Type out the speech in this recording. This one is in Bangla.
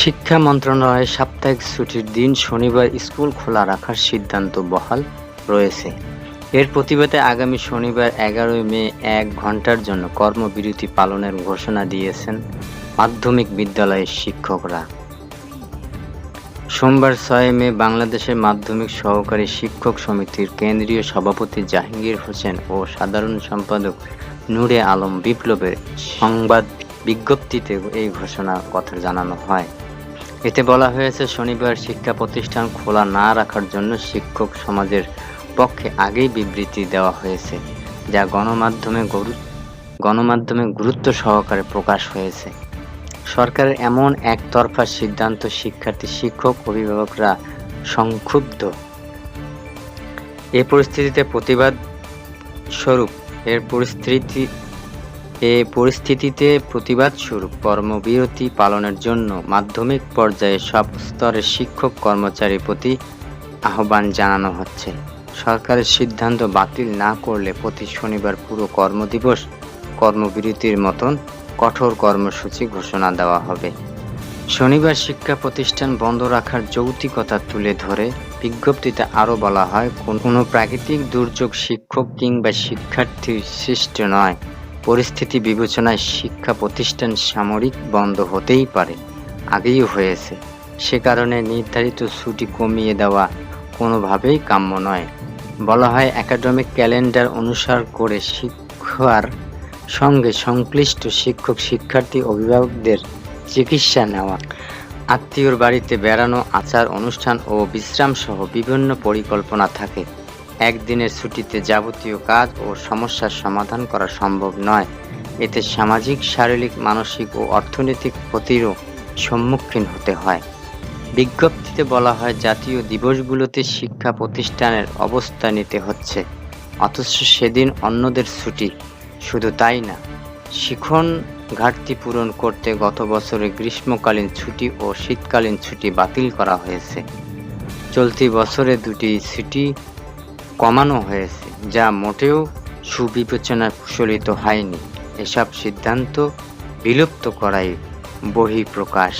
শিক্ষা মন্ত্রণালয়ের সাপ্তাহিক ছুটির দিন শনিবার স্কুল খোলা রাখার সিদ্ধান্ত বহাল রয়েছে। এর প্রতিবাদে আগামী শনিবার এগারোই মে এক ঘণ্টার জন্য কর্মবিরতি পালনের ঘোষণা দিয়েছেন মাধ্যমিক বিদ্যালয়ের শিক্ষকরা। সোমবার ছয় মে বাংলাদেশের মাধ্যমিক সহকারী শিক্ষক সমিতির কেন্দ্রীয় সভাপতি জাহাঙ্গীর হোসেন ও সাধারণ সম্পাদক নূরে আলম বিপ্লবের সংবাদ বিজ্ঞপ্তিতে এই ঘোষণা কথা জানানো হয়। এতে বলা হয়েছে, শনিবার শিক্ষা প্রতিষ্ঠান খোলা না রাখার জন্য শিক্ষক সমাজের পক্ষে আগেই বিবৃতি দেওয়া হয়েছে, যা গণমাধ্যমে গণমাধ্যমে গুরুত্ব সহকারে প্রকাশ হয়েছে। সরকারের এমন একতরফা সিদ্ধান্ত শিক্ষার্থী, শিক্ষক, অভিভাবকরা সংক্ষুব্ধ। এ পরিস্থিতিতে প্রতিবাদ স্বরূপ, এর পরিস্থিতি এ পরিস্থিতিতে প্রতিবাদ স্বরূপ কর্মবিরতি পালনের জন্য মাধ্যমিক পর্যায়ে সব স্তরের শিক্ষক কর্মচারীর প্রতি আহ্বান জানানো হচ্ছে। সরকারের সিদ্ধান্ত বাতিল না করলে প্রতি শনিবার পুরো কর্মদিবস কর্মবিরতির মতন কঠোর কর্মসূচি ঘোষণা দেওয়া হবে। শনিবার শিক্ষা প্রতিষ্ঠান বন্ধ রাখার যৌক্তিকতা তুলে ধরে বিজ্ঞপ্তিতে আরও বলা হয় কোন- কোনো প্রাকৃতিক দুর্যোগ শিক্ষক কিংবা শিক্ষার্থীর সৃষ্ট নয়। পরিস্থিতি বিবেচনায় শিক্ষা প্রতিষ্ঠান সামরিক বন্ধ হতেই পারে, আগেই হয়েছে। সে কারণে নির্ধারিত ছুটি কমিয়ে দেওয়া কোনোভাবেই কাম্য নয়। বলা হয়, একাডেমিক ক্যালেন্ডার অনুসার করে শিক্ষার সঙ্গে সংশ্লিষ্ট শিক্ষক, শিক্ষার্থী, অভিভাবকদের চিকিৎসা নেওয়া, আত্মীয়র বাড়িতে বেড়ানো আচার অনুষ্ঠান ও বিশ্রাম সহ বিভিন্ন পরিকল্পনা থাকে। একদিনের ছুটিতে যাবতীয় কাজ ও সমস্যার সমাধান করা সম্ভব নয়। এতে সামাজিক, শারীরিক, মানসিক ও অর্থনৈতিক ক্ষতিরও সম্মুখীন হতে হয়। বিজ্ঞপ্তিতে বলা হয়, জাতীয় দিবসগুলোতে শিক্ষা প্রতিষ্ঠানের অবস্থা নিতে হচ্ছে। অথচ সেদিন অন্যদের ছুটি। শুধু তাই না, শিখন ঘাটতি পূরণ করতে গত বছরে গ্রীষ্মকালীন ছুটি ও শীতকালীন ছুটি বাতিল করা হয়েছে। চলতি বছরে দুটি ছুটি কমানো হয়েছে যা মোটেও সুবিবেচনায় প্রচলিত হয়নি। এসব সিদ্ধান্ত বিলুপ্ত করাই বহিঃপ্রকাশ।